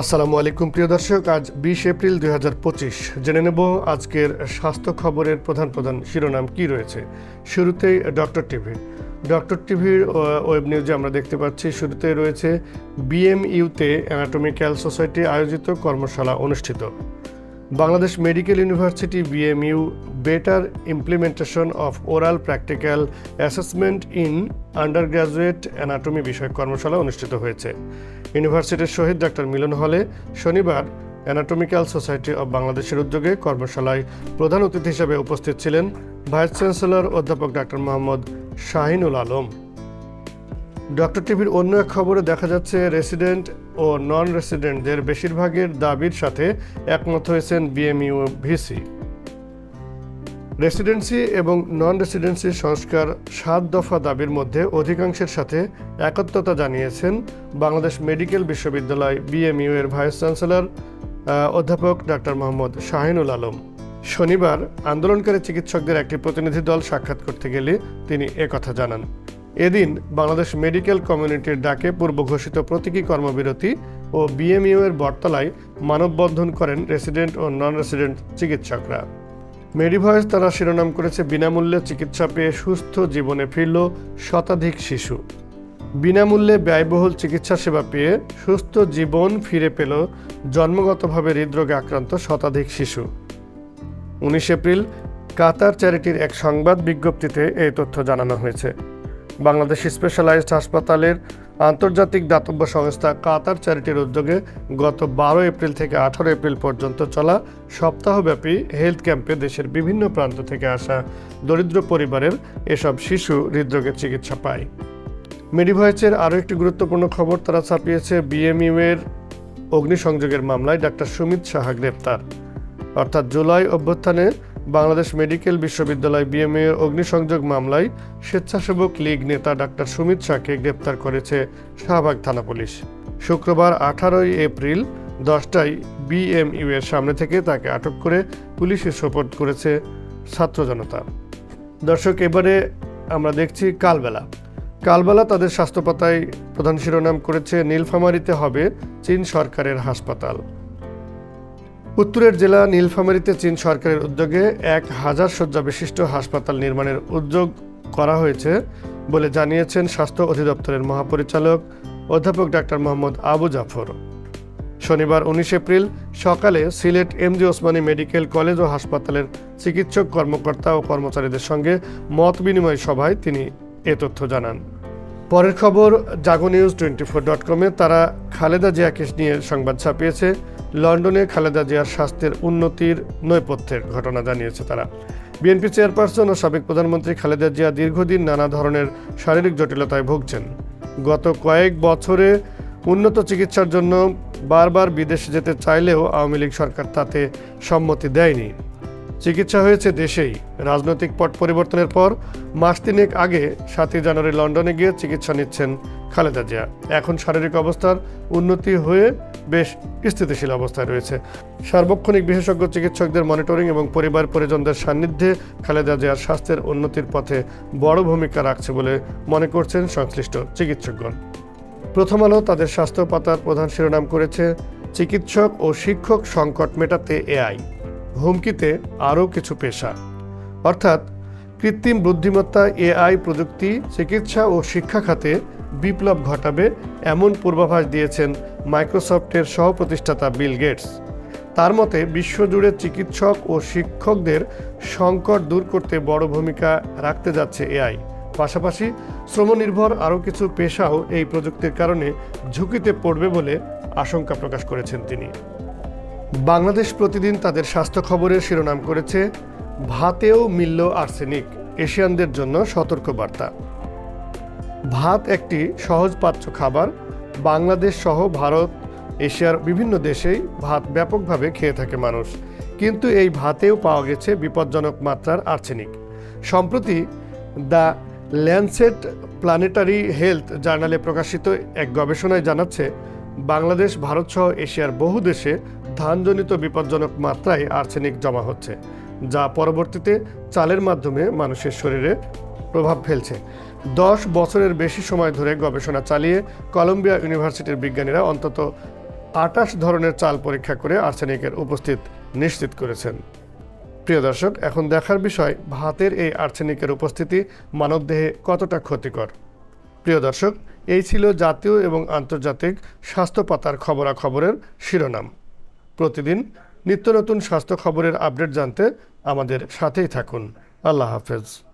আসসালামু আলাইকুম, প্রিয় দর্শক। আজ বিশ এপ্রিল দুই হাজার পঁচিশ। জেনে নেব আজকের স্বাস্থ্য খবরের প্রধান প্রধান শিরোনাম কি রয়েছে। শুরুতেই ডক্টর টিভি। ডক্টর টিভির ওয়েব নিউজে আমরা দেখতে পাচ্ছি, শুরুতে রয়েছে বিএমইউতে অ্যানাটমিক্যাল সোসাইটি আয়োজিত কর্মশালা অনুষ্ঠিত। Bangladesh Medical University BMU better implementation of oral practical assessment in undergraduate anatomy বিষয়ক কর্মশালা অনুষ্ঠিত হয়েছে। ইউনিভার্সিটির শহীদ ডাক্তার মিলন হলে শনিবার অ্যানাটমিক্যাল সোসাইটি অব বাংলাদেশের উদ্যোগে কর্মশালায় প্রধান অতিথি হিসেবে উপস্থিত ছিলেন ভাইস চ্যান্সেলর অধ্যাপক ডাক্তার মোহাম্মদ শাহিনুল আলম। ডক্টর টিভির অন্য এক খবরে দেখা যাচ্ছে রেসিডেন্ট ও নন রেসিডেন্টদের বেশিরভাগের দাবির সাথে একমত হয়েছেন বিএমইউ ভিসি রেসিডেন্সি এবং নন রেসিডেন্সি সংস্কার সাত দফা দাবির মধ্যে অধিকাংশের সাথে একত্রতা জানিয়েছেন বাংলাদেশ মেডিকেল বিশ্ববিদ্যালয় বিএমইউ এর ভাইস চ্যান্সেলর অধ্যাপক ডাক্তার মোহাম্মদ শাহিনুল আলম। শনিবার আন্দোলনকারী চিকিৎসকদের একটি প্রতিনিধি দল সাক্ষাৎ করতে গেলে তিনি একথা জানান। এদিন বাংলাদেশ মেডিকেল কমিউনিটির ডাকে পূর্ব ঘোষিত প্রতীকী কর্মবিরতি ও বিএমইউ এর বটতলায় মানববন্ধন করেন রেসিডেন্ট ও নন রেসিডেন্ট চিকিৎসকরা। মেডিভয়েস তারা শিরোনাম করেছে বিনামূল্যে চিকিৎসা পেয়ে সুস্থ জীবনে ফিরল শতাধিক শিশু। বিনামূল্যে ব্যয়বহুল চিকিৎসা সেবা পেয়ে সুস্থ জীবন ফিরে পেল জন্মগতভাবে হৃদরোগে আক্রান্ত শতাধিক শিশু। উনিশ এপ্রিল, কাতার চ্যারিটির এক সংবাদ বিজ্ঞপ্তিতে এই তথ্য জানানো হয়েছে। বাংলাদেশ স্পেশালাইজড হাসপাতালের আন্তর্জাতিক দাতব্য সংস্থা কাতার চ্যারিটির উদ্যোগে গত বারো এপ্রিল থেকে আঠারো এপ্রিল পর্যন্ত চলা সপ্তাহব্যাপী হেলথ ক্যাম্পে দেশের বিভিন্ন প্রান্ত থেকে আসা দরিদ্র পরিবারের এসব শিশু হৃদরোগের চিকিৎসা পায়। মেডিভয়েসের আরও একটি গুরুত্বপূর্ণ খবর তারা ছাপিয়েছে বিএমইউ এর অগ্নিসংযোগের মামলায় ডাক্তার সুমিত সাহা গ্রেপ্তার। অর্থাৎ জুলাই অভ্যুত্থানে বাংলাদেশ মেডিকেল বিশ্ববিদ্যালয় বিএমএ এর অগ্নিসংযোগ মামলায় স্বেচ্ছাসেবক লীগ নেতা ডাক্তার সুমিত শাহকে গ্রেপ্তার করেছে শাহবাগ থানা পুলিশ। শুক্রবার আঠারোই এপ্রিল দশটায় বিএমইউ এর সামনে থেকে তাকে আটক করে পুলিশে সোপর্দ করেছে ছাত্র জনতা। দর্শক, এবারে আমরা দেখছি কালবেলা। কালবেলা তাদের স্বাস্থ্যপাতায় প্রধান শিরোনাম করেছে, নীলফামারীতে হবে চীন সরকারের হাসপাতাল। উত্তরের জেলা নীলফামারীতে চীন সরকারের উদ্যোগে এক হাজার শয্যা বিশিষ্ট হাসপাতাল নির্মাণের উদ্যোগ করা হয়েছে বলে জানিয়েছেন স্বাস্থ্য অধিদপ্তরের মহাপরিচালক অধ্যাপক ডাক্তার মোহাম্মদ আবু জাফর। শনিবার উনিশ এপ্রিল সকালে Sylhet MG Osmani medical college ও হাসপাতালের চিকিৎসক কর্মকর্তা ও কর্মচারীদের সঙ্গে মত বিনিময় সভায় তিনি এ তথ্য জানান। পরের খবর, Jago news twenty four dot কমে তারা খালেদা জিয়াকে নিয়ে সংবাদ ছাপিয়েছে। লন্ডনে খালেদা জিয়ার স্বাস্থ্যের উন্নতির নৈপথ্যের ঘটনা জানিয়েছে তারা। বিএনপি চেয়ারপারসন ও সাবেক প্রধানমন্ত্রী খালেদা জিয়া দীর্ঘদিন নানা ধরনের শারীরিক জটিলতায় ভুগছেন। গত কয়েক বছরে উন্নত চিকিৎসার জন্য বারবার বিদেশে যেতে চাইলেও আওয়ামী লীগ সরকার তাতে সম্মতি দেয়নি। চিকিৎসা হয়েছে দেশেই। রাজনৈতিক পট পরিবর্তনের পর মাস তিনেক আগে সাতই জানুয়ারি লন্ডনে গিয়ে চিকিৎসা নিচ্ছেন খালেদা জিয়া। এখন শারীরিক অবস্থার উন্নতি হয়ে বেশ স্থিতিশীল অবস্থায় রয়েছে। সার্বক্ষণিক বিশেষজ্ঞ চিকিৎসকদের মনিটরিং এবং পরিবার পরিজনদের সান্নিধ্যে খালেদা জিয়ার স্বাস্থ্যের উন্নতির পথে বড় ভূমিকা রাখছে বলে মনে করছেন সংশ্লিষ্ট চিকিৎসকগণ। প্রথম আলো তাদের স্বাস্থ্য পাতার প্রধান শিরোনাম করেছে, চিকিৎসক ও শিক্ষক সংকট মেটাতে এআই। হুমকিতে আরও কিছু পেশা। অর্থাৎ, কৃত্রিম বুদ্ধিমত্তা, এআই প্রযুক্তি, চিকিৎসা ও শিক্ষা খাতে বিপ্লব ঘটাবে এমন পূর্বাভাস দিয়েছেন মাইক্রোসফটের সহ প্রতিষ্ঠাতা বিল গেটস। তার মতে, বিশ্বজুড়ে চিকিৎসক ও শিক্ষকদের সংকট দূর করতে বড় ভূমিকা রাখতে যাচ্ছে এআই পাশাপাশি, শ্রমনির্ভর আরও কিছু পেশাও এই প্রযুক্তির কারণে ঝুঁকিতে পড়বে বলে আশঙ্কা প্রকাশ করেছেন তিনি। বাংলাদেশ প্রতিদিন তাদের স্বাস্থ্য খবরের শিরোনাম করেছে, ভাতেও মিলল আর্সেনিক এশিয়ানদের জন্য সতর্কবার্তা ভাত একটি সহজপাচ্য খাবার বাংলাদেশ সহ ভারত, এশিয়ার বিভিন্ন দেশেই ভাত ব্যাপকভাবে খেয়ে থাকে মানুষ। কিন্তু এই ভাতেও পাওয়া গেছে বিপজ্জনক মাত্রার আর্সেনিক। সম্প্রতি দ্য ল্যান্সেট প্ল্যানেটারি হেলথ জার্নালে প্রকাশিত এক গবেষণায় জানাচ্ছে, বাংলাদেশ ভারতসহ এশিয়ার বহু দেশে ধানজনিত বিপজ্জনক মাত্রায় আর্সেনিক জমা হচ্ছে, যা পরবর্তীতে চালের মাধ্যমে মানুষের শরীরে প্রভাব ফেলছে। দশ বছরের বেশি সময় ধরে গবেষণা চালিয়ে কলম্বিয়া ইউনিভার্সিটির বিজ্ঞানীরা অন্তত আটাশ ধরনের চাল পরীক্ষা করে আর্সেনিকের উপস্থিত নিশ্চিত করেছেন। প্রিয় দর্শক, এখন দেখার বিষয়, ভাতের এই আর্সেনিকের উপস্থিতি মানবদেহে কতটা ক্ষতিকর? প্রিয় দর্শক, এই ছিল জাতীয় এবং আন্তর্জাতিক স্বাস্থ্য পাতার খবরাখবরের শিরোনাম। প্রতিদিন নিত্য নতুন স্বাস্থ্য খবরের আপডেট জানতে আমাদের সাথেই থাকুন। আল্লাহ হাফেজ।